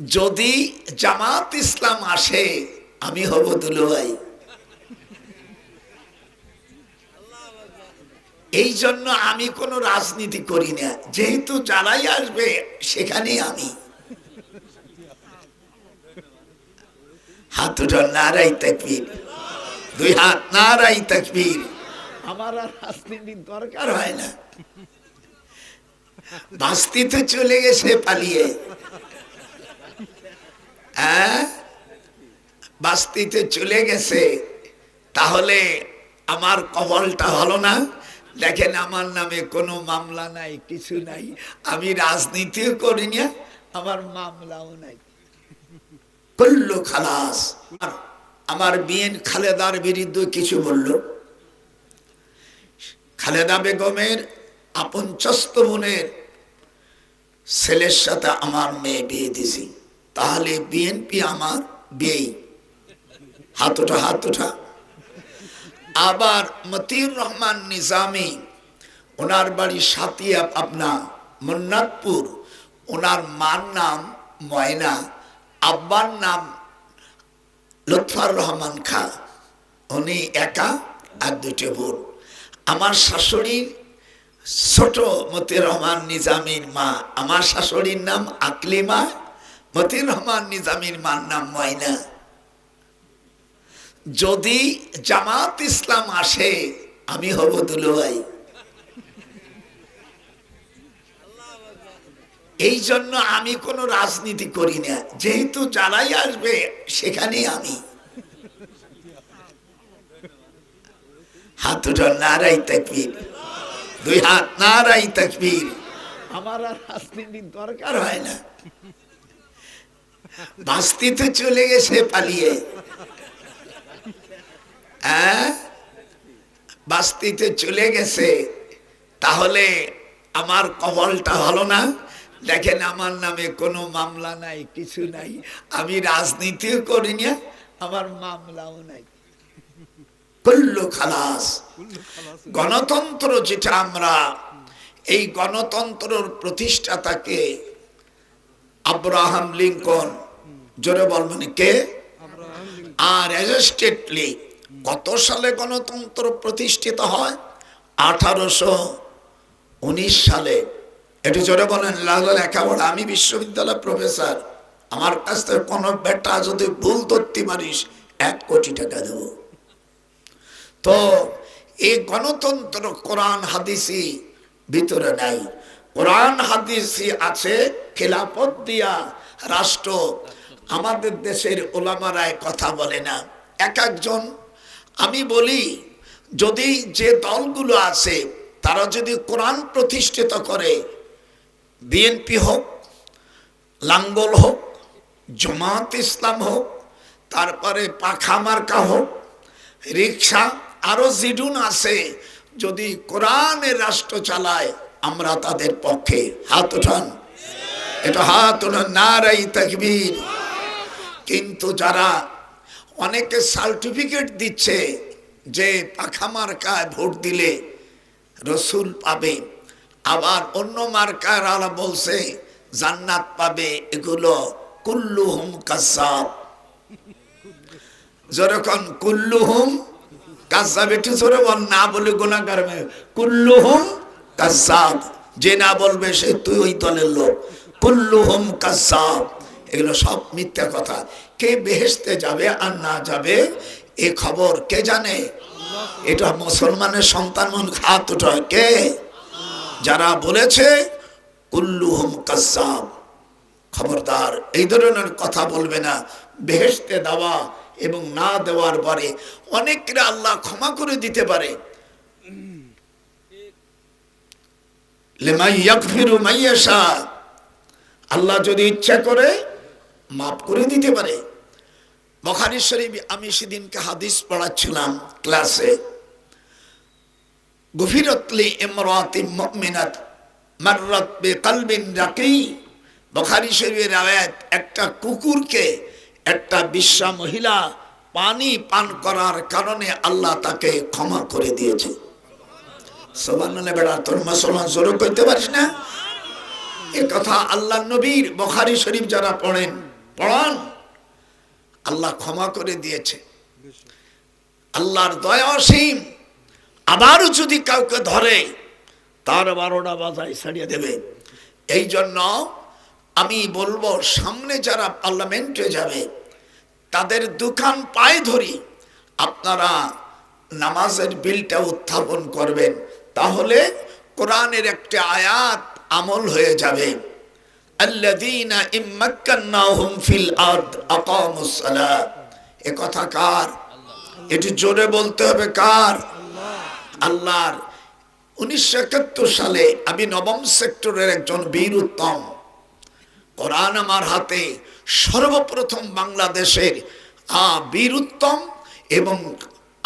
যদি জামাত ইসলাম আসে, আমি হব দুলুভাই। এই জন্য আমি কোনো রাজনীতি করি না। যেহেতু যারাই আসবে, সেখানেই আমি। হাত উঠো নারাই তাকবীর। দুই হাত, নারাই তাকবীর। আমার আর রাজনীতির দরকার হয় না। বাস্তিতে চলে গেছে, পালিয়ে। হ্যাঁ? বাস্তিতে চলে গেছে। তাহলে আমার কবলটা হলো না? দেখেন আমার নামে কোনো মামলা নাই, কিছু নাই। আমি রাজনীতিও করি না, আমার মামলাও নাই। করল খালাস। আমার বিয়েন খালেদার বিরুদ্ধে কিছু বলল। খালেদা বেগমের আপন চস্ত বোনের ছেলের সাথে আমার মেয়ে বিয়ে দিছি তাহলে বিএনপি আমার বিয়েই। হাত ওঠা হাত ওঠা আবার মতিউর রহমান নিজামি, ওনার বাড়ি সাতিয়া পাবনা মন্নাথপুর ওনার মার নাম ময়না, আব্বার নাম লুৎফার রহমান খা। উনি একা আর দুটো বোন। আমার শাশুড়ির ছোট মতির রহমান নিজামির মা। আমার শাশুড়ির নাম আকলিমা মতির রহমান নিজামির মার নাম ময়না। যদি জামাত ইসলাম আসে, আমি হব দুলুভাই। এই জন্য আমি কোনো রাজনীতি করি না। যেহেতু যারাই আসবে, সেখানেই আমি। হাত উঠো নারাই তাকবীর। দুই হাত, নারাই তাকবীর। আমার আর রাজনীতির দরকার হয় না। বাস্তিতে চলে গেছে পালিয়ে। হ্যাঁ? বাস্তিতে চলে গেছে। তাহলে আমার কবলটা হলো না? দেখেন আমার নামে কোনো মামলা নাই, কিছু নাই। আমি রাজনীতিও করি না, আমার মামলাও নাই। করল খালাস। গণতন্ত্র যেটা আমরা, এই গণতন্ত্রর প্রতিষ্ঠাতাকে আব্রাহাম লিঙ্কন জোরে বলবেন কে? আর অ্যাজেস্টেটলি কত সালে গণতন্ত্র প্রতিষ্ঠিত হয়? আঠারোশো উনিশ সালে। একটু জোরে বলেন, লাল লেখাপড়া আমি বিশ্ববিদ্যালয় প্রফেসর। আমার কাছ থেকে কোনো বেটা যদি ভুল ধরতে পারিস এক কোটি টাকা দেব। তো এই গণতন্ত্র কোরআন হাদিসি ভিতরে নাই। কোরআন হাদিসি আছে খেলাপথ দিয়া রাষ্ট্র আমাদের দেশের ওলামারায় কথা বলে না। এক একজন, আমি বলি, যদি যে দলগুলো আছে, তারা যদি কোরআন প্রতিষ্ঠিত করে, বিএনপি হোক, লাঙ্গল হোক, জমাত ইসলাম হোক, তারপরে পাখা মার্কা হোক রিক্সা আরও জিডুন আছে, যদি কোরআনের রাষ্ট্র চালায়, আমরা তাদের পক্ষে। হাত উঠান। এটা হাত উঠান না নারাই তাকবীর। কিন্তু যারা অনেকে সার্টিফিকেট দিচ্ছে যে পাখা মার্কায় ভোট দিলে রসুল পাবে, আবার অন্য মার্কারা বলছে, জান্নাত পাবে, এগুলো কুল্লুহুম কাসাব যেরকম কুল্লুহুম কাসাব একটু জোরে বল, না বলে গুণাগার কুল্লুহুম কাসাব যে না বলবে সে তুই ওই দলের লোক। কুল্লুহুম কাসাব এগুলো সব মিথ্যা কথা। কে বেহেস্তে যাবে আর না যাবে, এ খবর কে জানে? এটা মুসলমানের সন্তান মন উঠায় কে? যারা বলেছে, কুল্লুহুম কাসাব খবরদার, এই ধরনের কথা বলবে না। বেহেস্তে দেওয়া এবং না দেওয়ার পরে অনেকরা আল্লাহ ক্ষমা করে দিতে পারে। আল্লাহ যদি ইচ্ছা করে মাফ করে দিতে পারে। বখারি শরীফ, আমি সেদিনকে হাদিস পড়াচ্ছিলাম ক্লাসে। গভীরতলি ইমরাতি মুমিনাত মাররাত বিকলবিন রাকি। বখারি শরীফের আয়াত, একটা কুকুরকে একটা বিশ্বা মহিলা পানি পান করার কারণে আল্লাহ তাকে ক্ষমা করে দিয়েছে। সোবান বেড়া তোর মুসলমান জোর করতে পারিস না? এ কথা আল্লাহ নবীর বখারি শরীফ যারা পড়েন পড়ান আল্লাহ ক্ষমা করে দিয়েছে। আল্লাহর দয়া অসীম। আবারও যদি কাউকে ধরে, তার বারোটা বাজায় ছাড়িয়ে দেবে। এই জন্য আমি বলব, সামনে যারা পার্লামেন্টে যাবে, তাদের দোকান পায়ে ধরি। আপনারা নামাজের বিলটা উত্থাপন করবেন, তাহলে কোরআনের একটা আয়াত আমল হয়ে যাবে। আল্লাযীনা ইম্মাক্কান্নাহুম ফিল আরদ আকামুস সালাহ এ কথা কার? এটি জোরে বলতে হবে কার? আল্লাহর। উনিশশো একাত্তর সালে আমি নবম সেক্টরের একজন বীর উত্তম। কোরআন আমার হাতে সর্বপ্রথম বাংলাদেশের বীর উত্তম এবং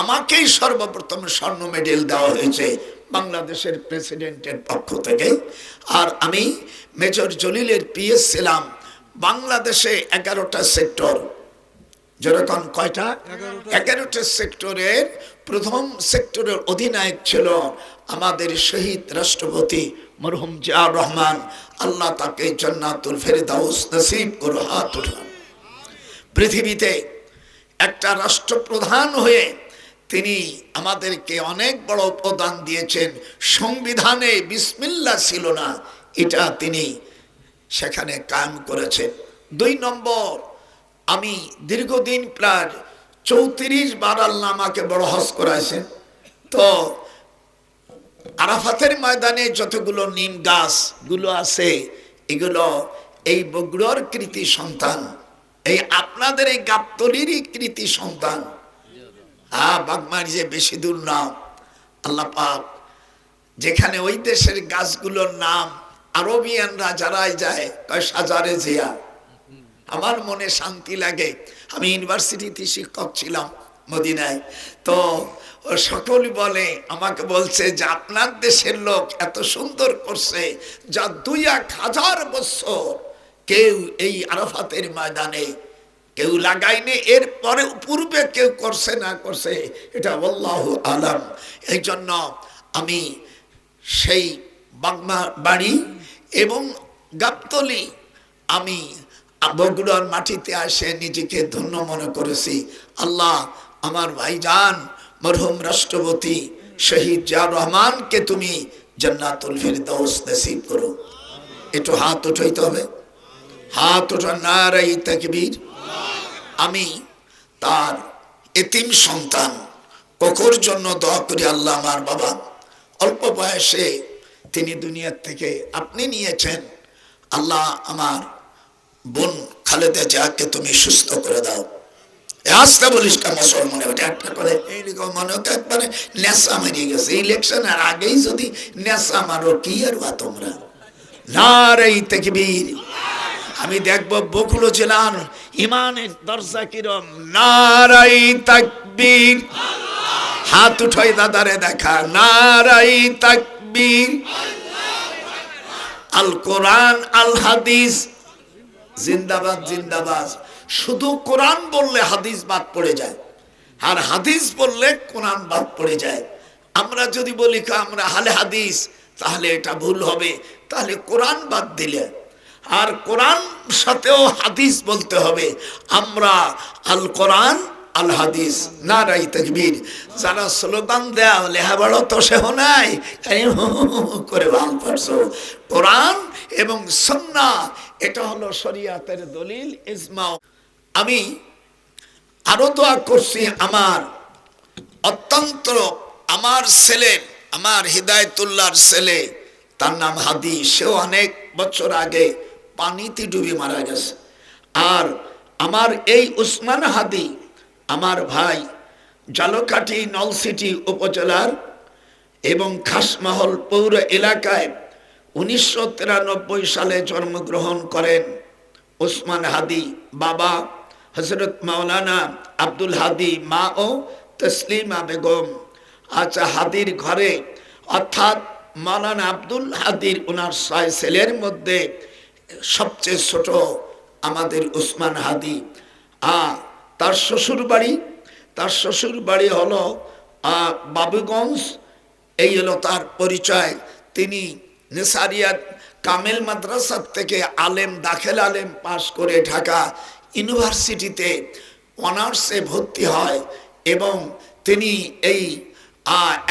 আমাকেই সর্বপ্রথম স্বর্ণ মেডেল দেওয়া হয়েছে। বাংলাদেশের প্রেসিডেন্টের পক্ষ থেকে। আর আমি মেজর জলিলের পিএস ছিলাম বাংলাদেশে এগারোটা সেক্টর। যেরকম কয়টা? এগারোটা। সেক্টরের প্রথম সেক্টরের অধিনায়ক ছিল আমাদের শহীদ রাষ্ট্রপতি মরহুম জিয়াউর রহমান। আল্লাহ তাকে জন্নাতুল ফেরদাউস নসিব করো হাত উঠান। পৃথিবীতে একটা রাষ্ট্রপ্রধান হয়ে তিনি আমাদেরকে অনেক বড় প্রদান দিয়েছেন। সংবিধানে বিসমিল্লা ছিল না, এটা তিনি সেখানে কায়েম করেছেন। দুই নম্বর, আমি দীর্ঘদিন প্রায় চৌত্রিশ বার আল্লাহ আমাকে বড় হজ করাইছেন তো আরাফাতের ময়দানে যতগুলো নিম গাছগুলো আছে, এগুলো এই বগুড়ার কৃতি সন্তান, এই আপনাদের এই গাবতলিরই কৃতি সন্তান। হ্যাঁ বাগমারি যে বেশি দূর না আল্লাহ পাক, যেখানে ওই দেশের গাছগুলোর নাম আরবিয়ানরা যারাই যায়, কয় সাজারে জিয়া। আমার মনে শান্তি লাগে। আমি ইউনিভার্সিটিতে শিক্ষক ছিলাম মদিনায়। তো সকল বলে, আমাকে বলছে যে আপনার দেশের লোক এত সুন্দর করছে যা দুই এক হাজার বছর কেউ এই আরাফাতের ময়দানে কেউ লাগায়নি, এর পরে পূর্বে কেউ করছে না করছে, এটা আল্লাহ আলম। এই জন্য আমি সেই বাগমা বাড়ি এবং গাবতলি আমি বগুড়ার মাটিতে আসে নিজেকে ধন্য মনে করেছি। আল্লাহ আমার ভাইজান, মরহুম রাষ্ট্রপতি শহীদ জিয়া রহমানকে তুমি জান্নাতুল ফিরদাউস নসিব করো। একটু হাত উঠাইতে হবে। হাত ওঠা নারাই তাকবীর। আমি তার এতিম সন্তান কখর জন্য দোয়া করি আল্লাহ আমার বাবা। অল্প বয়সে তিনি দুনিয়ার থেকে আপনি নিয়েছেন। আল্লাহ আমার বোন খালেদা যাকে তুমি সুস্থ করে দাও। আসতে বলিস কা মুসলমানে একটা করে এইরকম মনে হতো একবারে নেশা মারিয়ে গেছে। ইলেকশনের আগেই যদি নেশা মারো, কি আর বা তোমরা? নারাই তাকবীর। আমি দেখব বকুড়ো জেলার ইমানের দরজা কিরম। নারাই তাকবীর। হাত উঠাই দাদারে দেখা। নারাই তাকবীর। আল কোরআন, আল হাদিস। জিন্দাবাদ জিন্দাবাদ। শুধু কোরআন বললে হাদিস বাদ পড়ে যায়। আর হাদিস বললে কোরআন বাদ পড়ে যায়। আমরা যদি বলি আমরা হালে হাদিস তাহলে এটা ভুল হবে। তাহলে কোরআন বাদ দিলে আর কোরআন সাথেও হাদিস বলতে হবে। আমরা আল কোরআন, আল হাদিস, নারাই তকবীর। যারা স্লোগান দেয়া লেহাবাড়ো তো সেহ নাই। করে ভালো পারছ। কোরআন এবং সন্না এটা হলো শরিয়াতের দলিল ইজমা আমি আরও দোয়া করছি আমার অত্যন্ত, আমার ছেলে, আমার হৃদায়তুল্লাহর ছেলে, তার নাম হাদি। সেও অনেক বছর আগে পানিতে ডুবে মারা গেছে। আর আমার এই উসমান হাদি, আমার ভাই জালকাঠি নলসিটি উপজেলার এবং খাসমহল পৌর এলাকায় উনিশশো তিরানব্বই সালে জন্মগ্রহণ করেন ওসমান হাদি বাবা হজরত মাওলানা আব্দুল হাদি মা ও তসলিমা বেগম। আচ্ছা হাদির ঘরে অর্থাৎ মাওলানা আব্দুল হাদির ওনার ছয় ছেলের মধ্যে সবচেয়ে ছোট আমাদের উসমান হাদি। আ তার শ্বশুর বাড়ি, তার শ্বশুর বাড়ি হলো বাবুগঞ্জ। এই হলো তার পরিচয়। তিনি নেসারিয়াত কামেল মাদ্রাসার থেকে আলেম দাখেল আলেম পাশ করে ঢাকা ইউনিভার্সিটিতে অনার্সে ভর্তি হয় এবং তিনি এই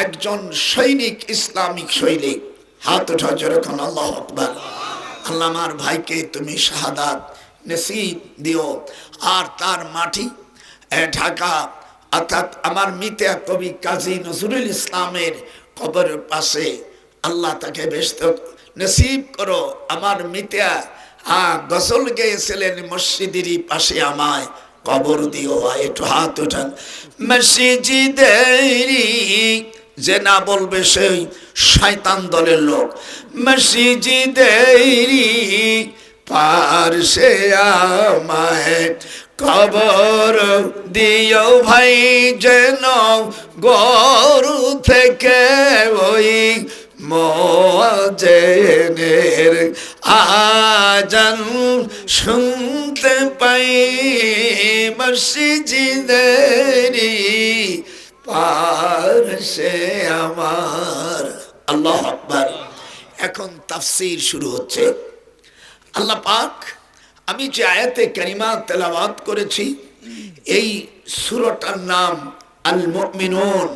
একজন সৈনিক ইসলামিক সৈনিক। হাত উঠা যেরকম, আল্লাহ আকবার। আল্লাহ আমার ভাইকে তুমি শাহাদাত নসিব দিও। আর তার মাটি ঢাকা, অর্থাৎ আমার মিতা কবি কাজী নজরুল ইসলামের কবরের পাশে। আল্লাহ তাকে ব্যস্ত নসিব করো, আমার মিতা হ্যাঁ গজল গেয়েছিলেন মসজিদেরই পাশে আমায়। কবর দিও, একটু হাত উঠান মসজিদেরই যে না বলবে সেই শয়তান দলের লোক। মসজিদেরই পার্শ্বে আমায় কবর। দিও ভাই যেন গরু থেকে ওই মজেনের আজান শুনতে পাই। মসজিদেরি পারসে আমার। আল্লাহ আকবার। এখন তাফসীর শুরু হচ্ছে। আল্লাহ পাক, আমি যে আয়াতে কারিমা তেলাওয়াত করেছি, এই সুরটার নাম আল মুমিনুন।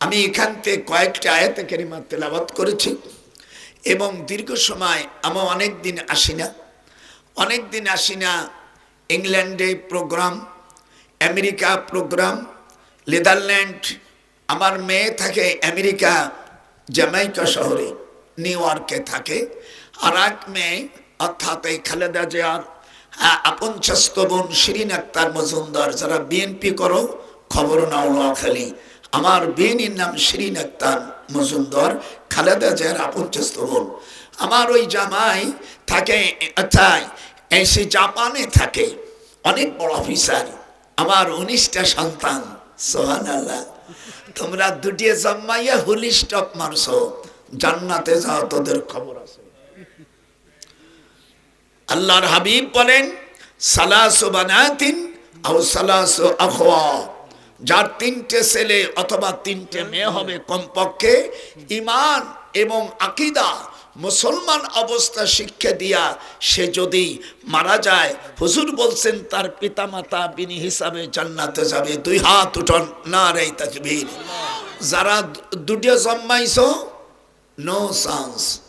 আমি এখান থেকে কয়েকটা আয়াতে কারিমা তেলাওয়াত করেছি এবং দীর্ঘ সময় আমি অনেক দিন আসি না। অনেক দিন আসি না, ইংল্যান্ডে প্রোগ্রাম আমেরিকা প্রোগ্রাম নেদারল্যান্ড আমার মেয়ে থাকে আমেরিকা জামাইকা শহরে নিউ ইয়র্কে থাকে। আর এক মেয়ে অর্থাৎ এই খালেদা জিয়ার হ্যাঁ, আপন বোন শিরিন আক্তার মজুমদার যারা বিএনপি করো খবর নাও নোয়াখালী। আমার বিএনপির নাম শিরিন আক্তার মজুমদার খালেদা জিয়ার আপন বোন। আমার ওই জামাই থাকে আচ্ছা এই সে জাপানে থাকে অনেক বড় অফিসার। আমার উনিশটা সন্তান তোমরা দুটি জম্মাইয়া হুলি স্টপ মারছো। জান্নাতে যাও, তোদের খবর আছে। আল্লাহর হাবিব বলেন, সালাসু বানাতিন আও সালাসু আখওয়া। যার তিনটে ছেলে অথবা তিনটে মেয়ে হবে কমপক্ষে ইমান এবং আকিদা মুসলমান অবস্থা শিক্ষা দিয়া সে যদি মারা যায়, হুজুর বলছেন তার পিতামাতা বিনি হিসাবে জান্নাতে যাবে। দুই হাত উঠন না রে তাকবীর যারা দু- দুটিয়া জন্মাইছো নো চান্স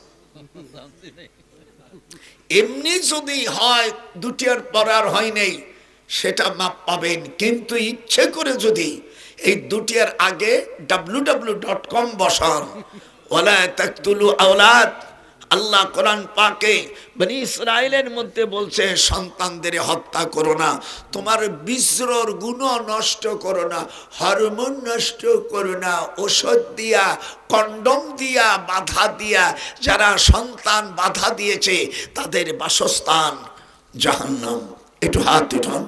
এমনি যদি হয়, দুটিয়ার পর আর হয় নেই, সেটা মাপ পাবেন। কিন্তু ইচ্ছে করে যদি এই দুটিয়ার আগে ডাব্লু ডাব্লু ডট কম বসান ওলা তাকতুলু আওলাদ আল্লাহ কোরআন পাকে মানে ইসরায়েলের মধ্যে বলছে, সন্তানদের হত্যা করো না, তোমার বিশ্রর গুণ নষ্ট করো না, হরমোন নষ্ট করো না, ওষুধ দিয়া, কন্ডম দিয়া, বাধা দিয়া, যারা সন্তান বাধা দিয়েছে, তাদের বাসস্থান জাহান্নাম। একটু হাত উঠান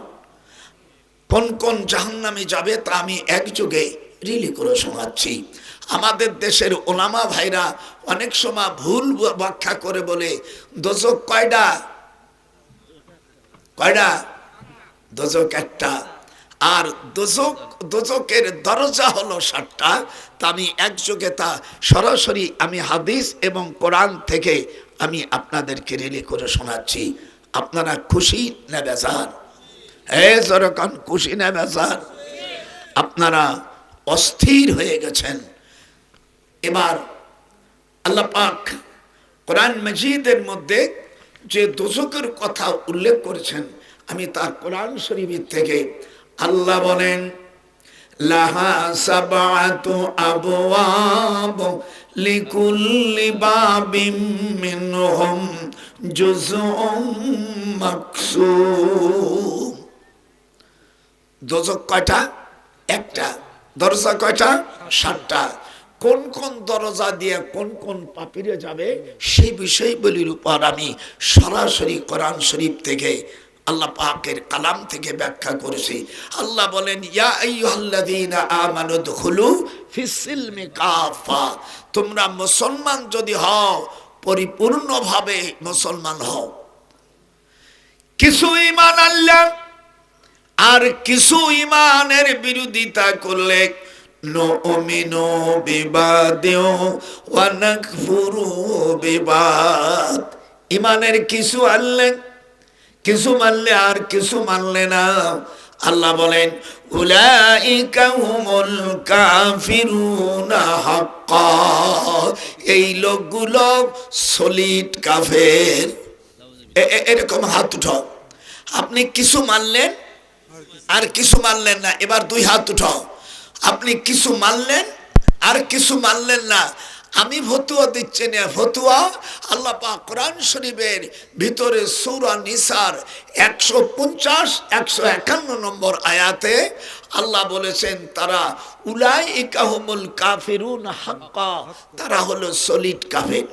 কোন কোন জাহান্নামে যাবে তা আমি একযোগে রিলি করে শোনাচ্ছি। আমাদের দেশের ওলামা ভাইরা অনেক সময় ভুল ব্যাখ্যা করে বলে, দোজক কয়টা কয়টা দোজক একটা। আর দোজক, দোজকের দরজা হলো সাতটা। তা আমি একযোগে তা সরাসরি আমি হাদিস এবং কোরআন থেকে আমি আপনাদেরকে রিলি করে শোনাচ্ছি। আপনারা খুশি না বেজার? হে জরকান, খুশি না বেজার? আপনারা অস্থির হয়ে গেছেন। এবার আল্লাহ পাক কোরআন মজিদের মধ্যে যে দোজকের কথা উল্লেখ করেছেন, আমি তার কোরআন শরীফের থেকে আল্লাহ বলেন, লাহা দোজক কয়টা? একটা। দরজা কয়টা? সাতটা। কোন কোন দরজা দিয়ে কোন কোন পাপিরে যাবে, সেই বিষয়গুলির উপর আমি সরাসরি কোরআন শরীফ থেকে, আল্লাহ পাকের কালাম থেকে ব্যাখ্যা করেছি। আল্লাহ বলেন তোমরা মুসলমান যদি হও, পরিপূর্ণভাবে মুসলমান হও। কিছু ইমান আল্লাহ আর কিছু ইমানের বিরোধিতা করলে বিবাদিও ওয়া নাকফুরু বিবাদ। ইমানের কিছু আনলেন কিছু মানলে আর কিছু মানলে না। আল্লাহ বলেন এই লোকগুলো সলিড কাফের। এরকম হাত উঠাও। আপনি কিছু মানলেন আর কিছু মানলেন না, এবার দুই হাত উঠাও। আপনি কিছু মানলেন আর কিছু মানলেন না। আমি ফতুয়া দিচ্ছি না, ফতুয়া আল্লাহ কোরআন শরীফের ভিতরে সৌরা নিসার একশো পঞ্চাশ, একশো একান্ন নম্বর আয়াতে আল্লাহ বলেছেন, তারা উলাই ইকাহুমুল কাফিরুন হাক্কা, তারা হলো সলিড কাফির।